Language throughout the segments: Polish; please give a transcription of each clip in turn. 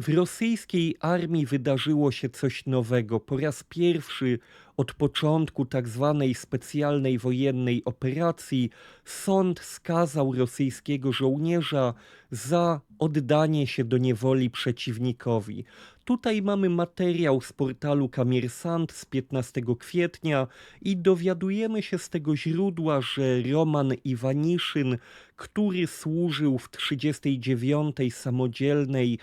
W rosyjskiej armii wydarzyło się coś nowego. Po raz pierwszy od początku tak zwanej specjalnej wojennej operacji sąd skazał rosyjskiego żołnierza za oddanie się do niewoli przeciwnikowi. Tutaj mamy materiał z portalu Kamiersant z 15 kwietnia i dowiadujemy się z tego źródła, że Roman Iwaniszyn, który służył w 39. samodzielnej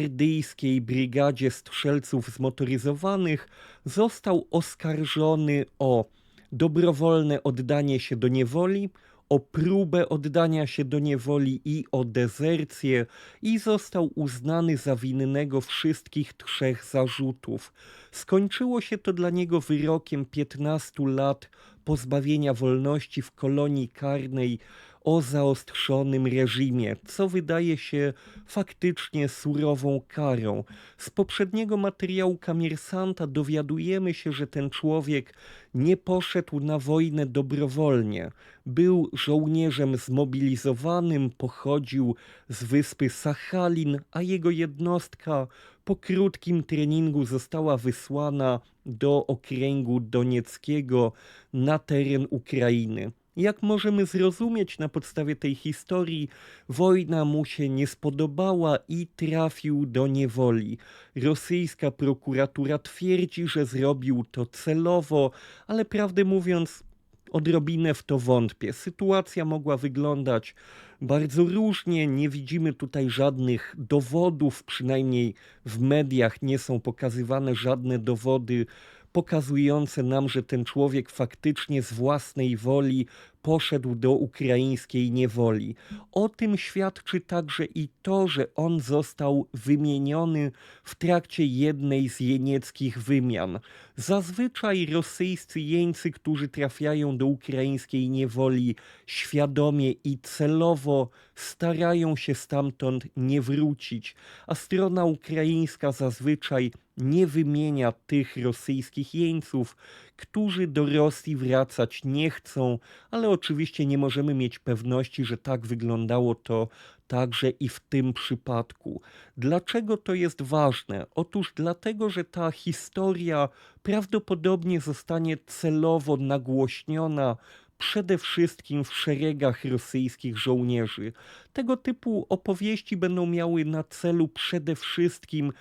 gwardyjskiej brygadzie strzelców zmotoryzowanych, został oskarżony o dobrowolne oddanie się do niewoli, o próbę oddania się do niewoli i o dezercję i został uznany za winnego wszystkich trzech zarzutów. Skończyło się to dla niego wyrokiem 15 lat pozbawienia wolności w kolonii karnej o zaostrzonym reżimie, co wydaje się faktycznie surową karą. Z poprzedniego materiału Kamiersanta dowiadujemy się, że ten człowiek nie poszedł na wojnę dobrowolnie. Był żołnierzem zmobilizowanym, pochodził z wyspy Sachalin, a jego jednostka po krótkim treningu została wysłana do okręgu donieckiego na teren Ukrainy. Jak możemy zrozumieć na podstawie tej historii, wojna mu się nie spodobała i trafił do niewoli. Rosyjska prokuratura twierdzi, że zrobił to celowo, ale prawdę mówiąc, odrobinę w to wątpię. Sytuacja mogła wyglądać bardzo różnie, nie widzimy tutaj żadnych dowodów, przynajmniej w mediach nie są pokazywane żadne dowody pokazujące nam, że ten człowiek faktycznie z własnej woli poszedł do ukraińskiej niewoli. O tym świadczy także i to, że on został wymieniony w trakcie jednej z jenieckich wymian. Zazwyczaj rosyjscy jeńcy, którzy trafiają do ukraińskiej niewoli świadomie i celowo starają się stamtąd nie wrócić, a strona ukraińska zazwyczaj nie wymienia tych rosyjskich jeńców, którzy do Rosji wracać nie chcą, ale oczywiście nie możemy mieć pewności, że tak wyglądało to także i w tym przypadku. Dlaczego to jest ważne? Otóż dlatego, że ta historia prawdopodobnie zostanie celowo nagłośniona przede wszystkim w szeregach rosyjskich żołnierzy. Tego typu opowieści będą miały na celu przede wszystkim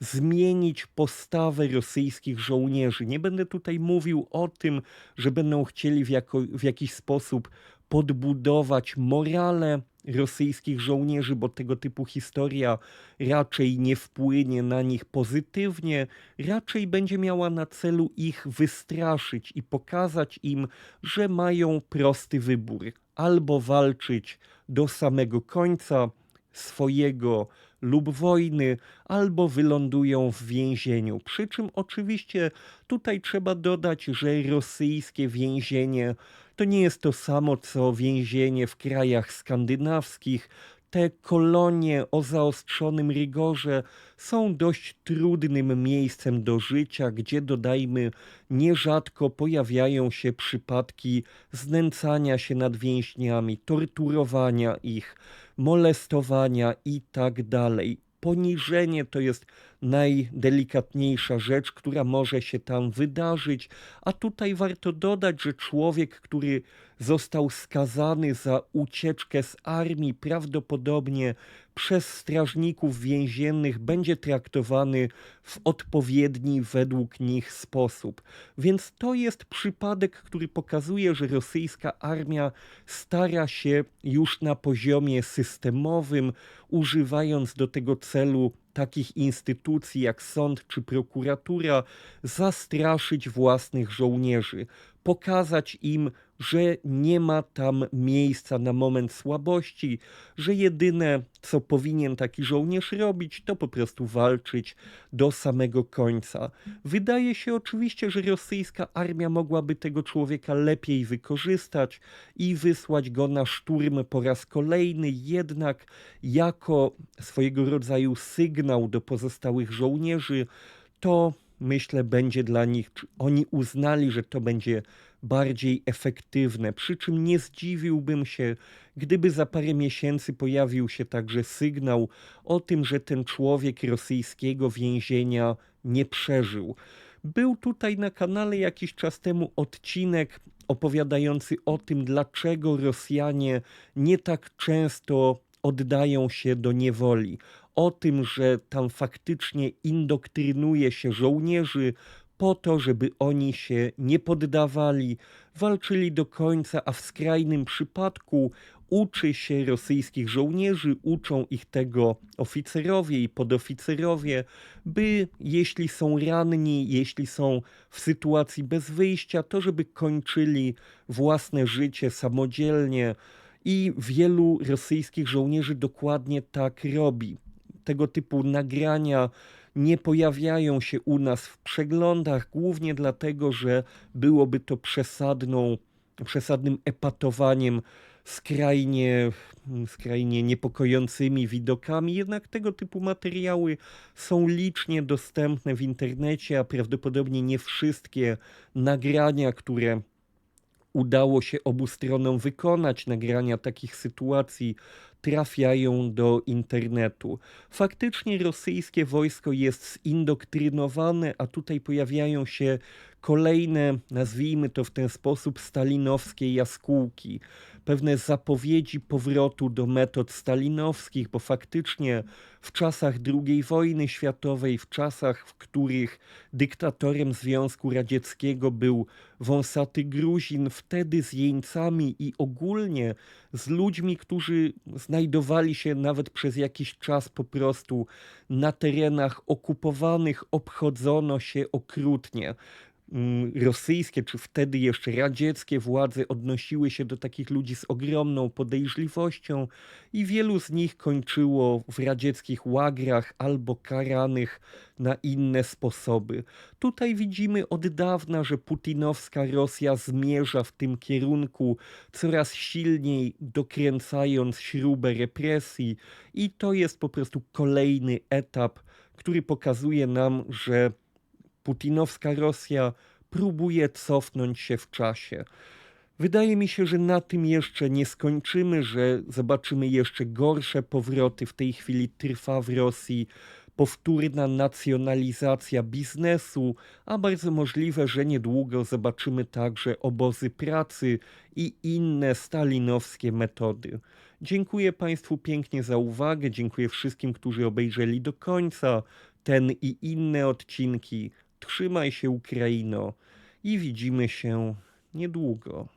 zmienić postawę rosyjskich żołnierzy. Nie będę tutaj mówił o tym, że będą chcieli w, jako, w jakiś sposób podbudować morale rosyjskich żołnierzy, bo tego typu historia raczej nie wpłynie na nich pozytywnie, raczej będzie miała na celu ich wystraszyć i pokazać im, że mają prosty wybór: albo walczyć do samego końca swojego lub wojny, albo wylądują w więzieniu. Przy czym oczywiście tutaj trzeba dodać, że rosyjskie więzienie to nie jest to samo co więzienie w krajach skandynawskich. Te kolonie o zaostrzonym rygorze są dość trudnym miejscem do życia, gdzie dodajmy nierzadko pojawiają się przypadki znęcania się nad więźniami, torturowania ich molestowania i tak dalej. Poniżenie to jest najdelikatniejsza rzecz, która może się tam wydarzyć, a tutaj warto dodać, że człowiek, który został skazany za ucieczkę z armii, prawdopodobnie przez strażników więziennych będzie traktowany w odpowiedni według nich sposób. Więc to jest przypadek, który pokazuje, że rosyjska armia stara się już na poziomie systemowym, używając do tego celu takich instytucji jak sąd czy prokuratura, zastraszyć własnych żołnierzy, pokazać im, że nie ma tam miejsca na moment słabości, że jedyne, co powinien taki żołnierz robić, to po prostu walczyć do samego końca. Wydaje się oczywiście, że rosyjska armia mogłaby tego człowieka lepiej wykorzystać i wysłać go na szturm po raz kolejny, jednak jako swojego rodzaju sygnał do pozostałych żołnierzy, to myślę, będzie dla nich, oni uznali, że to będzie bardziej efektywne. Przy czym nie zdziwiłbym się, gdyby za parę miesięcy pojawił się także sygnał o tym, że ten człowiek rosyjskiego więzienia nie przeżył. Był tutaj na kanale jakiś czas temu odcinek opowiadający o tym, dlaczego Rosjanie nie tak często oddają się do niewoli. O tym, że tam faktycznie indoktrynuje się żołnierzy po to, żeby oni się nie poddawali, walczyli do końca, a w skrajnym przypadku uczy się rosyjskich żołnierzy, uczą ich tego oficerowie i podoficerowie, by jeśli są ranni, jeśli są w sytuacji bez wyjścia, to żeby kończyli własne życie samodzielnie. I wielu rosyjskich żołnierzy dokładnie tak robi. Tego typu nagrania nie pojawiają się u nas w przeglądach, głównie dlatego, że byłoby to przesadną, przesadnym epatowaniem skrajnie, skrajnie niepokojącymi widokami, jednak tego typu materiały są licznie dostępne w internecie, a prawdopodobnie nie wszystkie nagrania, które udało się obu stronom wykonać, nagrania takich sytuacji trafiają do internetu. Faktycznie rosyjskie wojsko jest zindoktrynowane, a tutaj pojawiają się kolejne, nazwijmy to w ten sposób, stalinowskie jaskółki pewne zapowiedzi powrotu do metod stalinowskich, bo faktycznie w czasach II wojny światowej, w czasach, w których dyktatorem Związku Radzieckiego był wąsaty Gruzin, wtedy z jeńcami i ogólnie z ludźmi, którzy znajdowali się nawet przez jakiś czas po prostu na terenach okupowanych, obchodzono się okrutnie. Mm, rosyjskie, czy wtedy jeszcze radzieckie władze odnosiły się do takich ludzi z ogromną podejrzliwością i wielu z nich kończyło w radzieckich łagrach albo karanych na inne sposoby. Tutaj widzimy od dawna, że putinowska Rosja zmierza w tym kierunku, coraz silniej dokręcając śrubę represji, i to jest po prostu kolejny etap, który pokazuje nam, że putinowska Rosja próbuje cofnąć się w czasie. Wydaje mi się, że na tym jeszcze nie skończymy, że zobaczymy jeszcze gorsze powroty. W tej chwili trwa w Rosji powtórna nacjonalizacja biznesu, a bardzo możliwe, że niedługo zobaczymy także obozy pracy i inne stalinowskie metody. Dziękuję Państwu pięknie za uwagę, dziękuję wszystkim, którzy obejrzeli do końca ten i inne odcinki. Trzymaj się, Ukraino, i widzimy się niedługo.